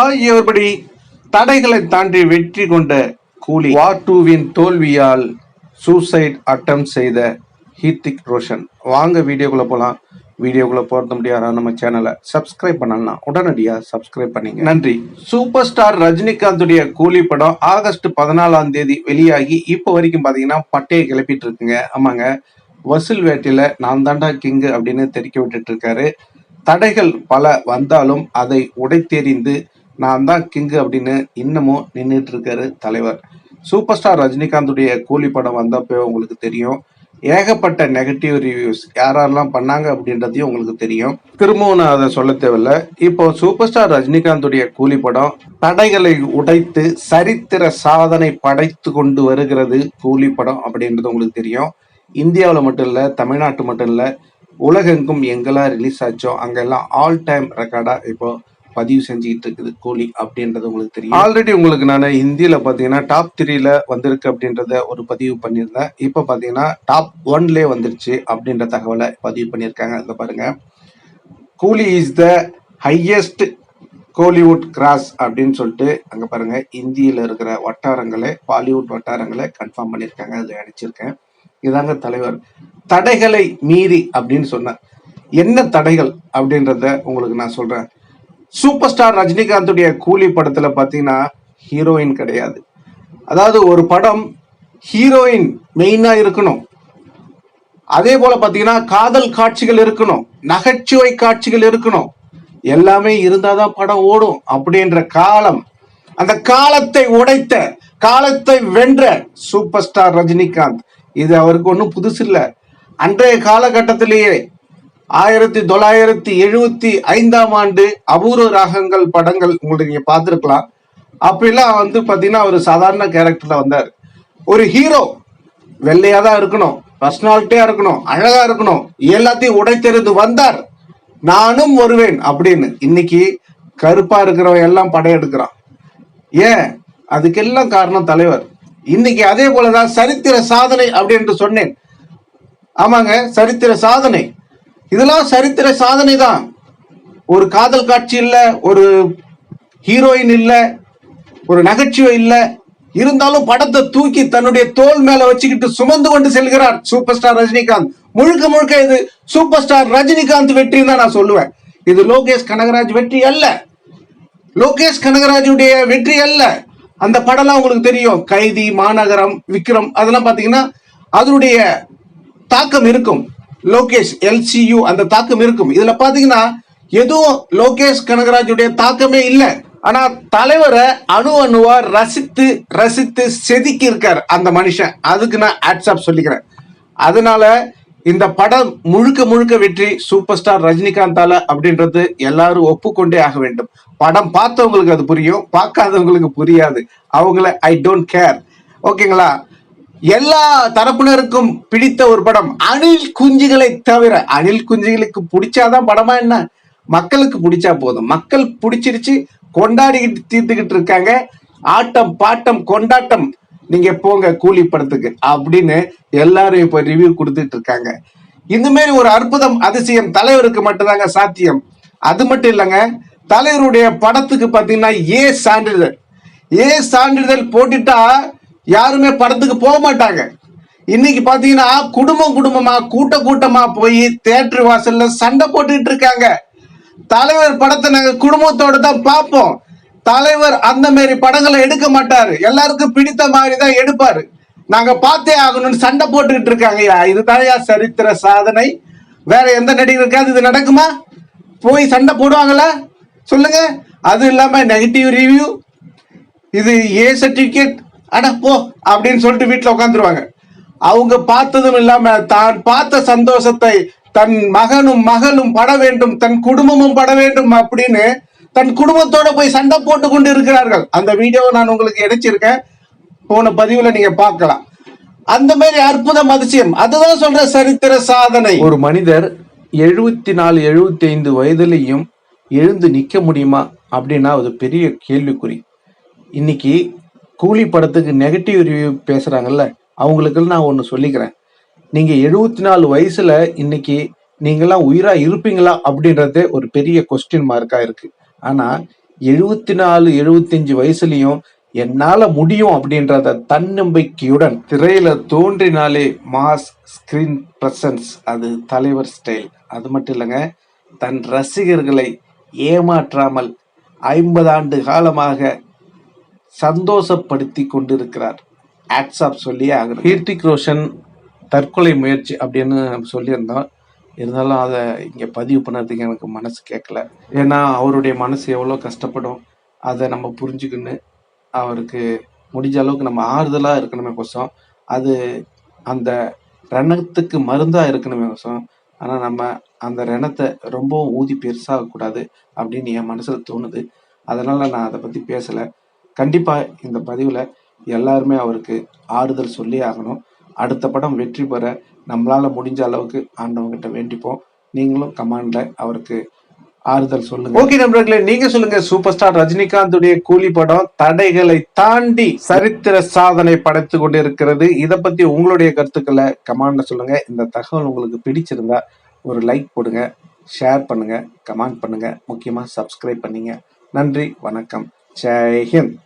ஆகியவர்படி தடைகளை தாண்டி வெற்றி கொண்ட கூலி வார் டூவின் தோல்வியால் சூசைட் அட்டம் செய்த ஹீத்திக் ரோஷன். வாங்க வீடியோக்குள்ள போலாம். வீடியோக்குள்ள போறது முடியாத நம்ம சேனலை சப்ஸ்கிரைப் பண்ணலாம் உடனடியா சப்ஸ்கிரைப் பண்ணிங்க. நன்றி. சூப்பர் ஸ்டார் ரஜினிகாந்துடைய கூலி படம் ஆகஸ்ட் பதினாலாம் தேதி வெளியாகி இப்போ வரைக்கும் பாத்தீங்கன்னா பட்டையை கிளப்பிட்டு இருக்குங்க. ஆமாங்க. வசூல் வேட்டையில நான் தாண்டா கிங்கு அப்படின்னு தெரிக்க விட்டுட்டு இருக்காரு. தடைகள் பல வந்தாலும் அதை உடைத்தெறிந்து நான் தான் கிங்கு அப்படின்னு இன்னமும் நின்றுட்டு இருக்காரு தலைவர். சூப்பர் ஸ்டார் ரஜினிகாந்துடைய கூலி படம் வந்தப்போ உங்களுக்கு தெரியும். ஏகப்பட்ட நெகட்டிவ் ரிவ்யூஸ் யாரெல்லாம் பண்ணாங்க அப்படின்றதையும் உங்களுக்கு தெரியும். திரும்பவும் நான் அதை சொல்ல தேவையில்ல. இப்போ சூப்பர் ஸ்டார் ரஜினிகாந்துடைய கூலி படம் தடைகளை உடைத்து சரித்திர சாதனை படைத்து கொண்டு வருகிறது கூலி படம் அப்படின்றது உங்களுக்கு தெரியும். இந்தியாவில் மட்டும் இல்லை தமிழ்நாட்டு மட்டும் இல்லை உலகெங்கும் எங்கெல்லாம் ரிலீஸ் ஆச்சோ அங்கெல்லாம் ஆல் டைம் ரெக்கார்டாக இப்போ பதிவு செஞ்சுக்கிட்டு இருக்குது. கூலி அப்படின்றது உங்களுக்கு தெரியும். ஆல்ரெடி உங்களுக்கு நான் ஹிந்தியில பாத்தீங்கன்னா டாப் த்ரீல வந்திருக்கு அப்படின்றத ஒரு பதிவு பண்ணியிருந்தேன். இப்போ பாத்தீங்கன்னா டாப் ஒன்லயே வந்துருச்சு அப்படின்ற தகவலை பதிவு பண்ணியிருக்காங்க. அதை பாருங்க. Coolie is the highest Kollywood gross அப்படின்னு சொல்லிட்டு அங்க பாருங்க. இந்தியில இருக்கிற வட்டாரங்களை பாலிவுட் வட்டாரங்களை கன்ஃபார்ம் பண்ணியிருக்காங்க. அதில் அடிச்சிருக்கேன். இதாங்க தலைவர். தடைகளை மீறி அப்படின்னு சொன்னார். என்ன தடைகள் அப்படின்றத உங்களுக்கு நான் சொல்றேன். சூப்பர் ஸ்டார் ரஜினிகாந்துடைய கூலி படத்துல பாத்தீங்கன்னா ஹீரோயின் கிடையாது. அதாவது ஒரு படம் ஹீரோயின் மெயினா இருக்கணும். அதே போல பாத்தீங்கன்னா காதல் காட்சிகள் இருக்கணும். நகைச்சுவை காட்சிகள் இருக்கணும். எல்லாமே இருந்தாதான் படம் ஓடும் அப்படின்ற காலம். அந்த காலத்தை உடைத்த காலத்தை வென்ற சூப்பர் ஸ்டார் ரஜினிகாந்த். இது அவருக்கு ஒன்றும் புதுசு இல்லை அன்றைய காலகட்டத்திலேயே ஆயிரத்தி தொள்ளாயிரத்தி எழுபத்தி ஐந்தாம் ஆண்டு அபூர்வ ராகங்கள் படங்கள் உங்களுக்கு நீங்க பார்த்துருக்கலாம். அப்படிலாம் வந்து பார்த்தீங்கன்னா ஒரு சாதாரண கேரக்டர்ல வந்தார். ஒரு ஹீரோ வெள்ளையா தான் இருக்கணும் பர்சனாலிட்டியா இருக்கணும் அழகா இருக்கணும் எல்லாத்தையும் உடைத்தெறிந்து வந்தார். நானும் வருவேன் அப்படின்னு. இன்னைக்கு கருப்பா இருக்கிறவன் எல்லாம் படையெடுக்கிறான் ஏன்? அதுக்கெல்லாம் காரணம் தலைவர். இன்னைக்கு அதே போலதான் சரித்திர சாதனை அப்படின்னு சொன்னேன். ஆமாங்க சரித்திர சாதனை. இதெல்லாம் சரித்திர சாதனை தான் ஒரு காதல் காட்சி இல்லை ஒரு ஹீரோயின் இல்லை ஒரு நகைச்சுவை இல்லை. இருந்தாலும் படத்தை தூக்கி தன்னுடைய தோல் மேல வச்சுக்கிட்டு சுமந்து கொண்டு செல்கிறார் சூப்பர் ஸ்டார் ரஜினிகாந்த். முழுக்க முழுக்க இது சூப்பர் ஸ்டார் ரஜினிகாந்த் வெற்றி தான் நான் சொல்லுவேன். இது லோகேஷ் கனகராஜ் வெற்றி அல்ல. லோகேஷ் கனகராஜுடைய வெற்றி அல்ல. அந்த படம்லாம் உங்களுக்கு தெரியும். கைதி மாநகரம் விக்ரம் அதெல்லாம் பார்த்தீங்கன்னா அதனுடைய தாக்கம் இருக்கும். லோகேஷ் எல்சியு அந்த தாக்கம் இருக்கும். இதுல பாத்தீங்கன்னா எதுவும் லோகேஷ் கனகராஜுடைய தாக்கமே இல்லை. ஆனா தலைவரை அணு அணுவா ரசித்து ரசித்து செதுக்கி இருக்கார் அந்த மனுஷன். அதுக்கு நான் ஆட்ஸ்அப் சொல்லிக்கிறேன். அதனால இந்த படம் முழுக்க முழுக்க வெற்றி சூப்பர் ஸ்டார் ரஜினிகாந்தால அப்படின்றது எல்லாரும் ஒப்புக்கொண்டே ஆக வேண்டும். படம் பார்த்தவங்களுக்கு அது புரியும் பார்க்காதவங்களுக்கு புரியாது. அவங்கள ஐ டோன்ட் கேர் ஓகேங்களா? எல்லா தரப்பினருக்கும் பிடித்த ஒரு படம் அணில் குஞ்சுகளை தவிர அணில் குஞ்சுகளுக்கு பிடிச்சாதான் படமா என்ன? மக்களுக்கு பிடிச்சா போதும். மக்கள் பிடிச்சிருச்சு கொண்டாடிக்கிட்டு தீர்த்துக்கிட்டு இருக்காங்க. ஆட்டம் பாட்டம் கொண்டாட்டம். நீங்க போங்க கூலி படத்துக்கு அப்படின்னு எல்லாரும் இப்ப ரிவ்யூ கொடுத்துட்டு இருக்காங்க. இந்த மாதிரி ஒரு அற்புதம் அதிசயம் தலைவருக்கு மட்டும்தாங்க சாத்தியம். அது மட்டும் இல்லைங்க தலைவருடைய படத்துக்கு பாத்தீங்கன்னா ஏ சான்றிதழ். ஏ சான்றிதழ் போட்டுட்டா யாருமே படத்துக்கு போக மாட்டாங்க. இன்னைக்கு பாத்தீங்கன்னா குடும்பம் குடும்பமா கூட்ட கூட்டமா போய் தேட்டர் வாசல்ல சண்டை போட்டுக்கிட்டு இருக்காங்க. தலைவர் படத்தை நாங்க குடும்பத்தோட தான் பார்ப்போம். தலைவர் அந்த மாதிரி படங்களை எடுக்க மாட்டாரு. எல்லாருக்கும் பிடித்த மாதிரி தான் எடுப்பாரு. நாங்க பார்த்தே ஆகணும்னு சண்டை போட்டுக்கிட்டு இருக்காங்கய்யா இதுதான்யா சரித்திர சாதனை. வேற எந்த நடிகருக்காவது இது நடக்குமா? போய் சண்டை போடுவாங்களா? சொல்லுங்க. அது இல்லாம நெகட்டிவ் ரிவ்யூ. இது ஏ சர்டிபிகேட் அட போ அப்படின்னு சொல்லிட்டு வீட்டில் உட்காந்துருவாங்க அவங்க பார்த்ததும் இல்லாம தான் பார்த்த சந்தோஷத்தை தன் மகனும் மகளும் பட வேண்டும் தன் குடும்பமும் பட வேண்டும் அப்படின்னு தன் குடும்பத்தோட போய் சண்டை போட்டு கொண்டு இருக்கிறார்கள் அந்த வீடியோவை நான் உங்களுக்கு இணைச்சிருக்கேன் போன பதிவுல நீங்க பார்க்கலாம். அந்த மாதிரி அற்புதம் அதிசயம். அதுதான் சொல்ற சரித்திர சாதனை. ஒரு மனிதர் எழுபத்தி நாலு எழுபத்தி ஐந்து வயதுலையும் எழுந்து நிக்க முடியுமா அப்படின்னா அது பெரிய கேள்விக்குறி. இன்னைக்கு கூலி படத்துக்கு நெகட்டிவ் ரிவ்யூ பேசுகிறாங்கல்ல அவங்களுக்கு நான் ஒன்று சொல்லிக்கிறேன். நீங்கள் எழுபத்தி நாலு வயசில் இன்னைக்கு நீங்களாம் உயிராக இருப்பீங்களா அப்படின்றதே ஒரு பெரிய கொஸ்டின் மார்க்காக இருக்குது ஆனால் எழுபத்தி நாலு எழுபத்தஞ்சு வயசுலையும் என்னால் முடியும் அப்படின்றத தன்னம்பிக்கையுடன் திரையில தோன்றினாலே மாஸ் ஸ்கிரீன் பிரசன்ஸ் அது தலைவர் ஸ்டைல் அது மட்டும் இல்லைங்க தன் ரசிகர்களை ஏமாற்றாமல் ஐம்பது ஆண்டு காலமாக சந்தோஷப்படுத்தி கொண்டிருக்கிறார். ஆட்ஸ்ஆப் சொல்லியே ஆகணும். கீர்த்திக் ரோஷன் தற்கொலை முயற்சி அப்படின்னு நம்ம சொல்லியிருந்தோம். இருந்தாலும் அதை இங்கே பதிவு பண்ணுறதுக்கு எனக்கு மனசு கேட்கல. ஏன்னா அவருடைய மனசு எவ்வளோ கஷ்டப்படும் அதை நம்ம புரிஞ்சுக்கின்னு அவருக்கு முடிஞ்ச அளவுக்கு நம்ம ஆறுதலாக இருக்கணுமே கோசம். அது அந்த ரணத்துக்கு மருந்தாக இருக்கணுமே கோசம். ஆனால் நம்ம அந்த ரணத்தை ரொம்பவும் ஊதி பெருசாகக்கூடாது அப்படின்னு என் மனசில் தோணுது. அதனால் நான் அதை பற்றி பேசலை. கண்டிப்பாக இந்த பதிவில் எல்லாருமே அவருக்கு ஆறுதல் சொல்லி ஆகணும். அடுத்த படம் வெற்றி பெற நம்மளால முடிஞ்ச அளவுக்கு ஆண்டவங்கிட்ட வேண்டிப்போம். நீங்களும் கமாண்ட்ல அவருக்கு ஆறுதல் சொல்லுங்க. ஓகே நண்பர்களே நீங்க சொல்லுங்க. சூப்பர் ஸ்டார் ரஜினிகாந்துடைய கூலி படம் தடைகளை தாண்டி சரித்திர சாதனை படைத்து கொண்டிருக்கிறது. இத பத்தி உங்களுடைய கருத்துக்களை கமாண்ட்ல சொல்லுங்க. இந்த தகவல் உங்களுக்கு பிடிச்சிருந்தா ஒரு லைக் போடுங்க ஷேர் பண்ணுங்க கமெண்ட் பண்ணுங்க. முக்கியமா சப்ஸ்கிரைப் பண்ணீங்க. நன்றி வணக்கம். 在一天。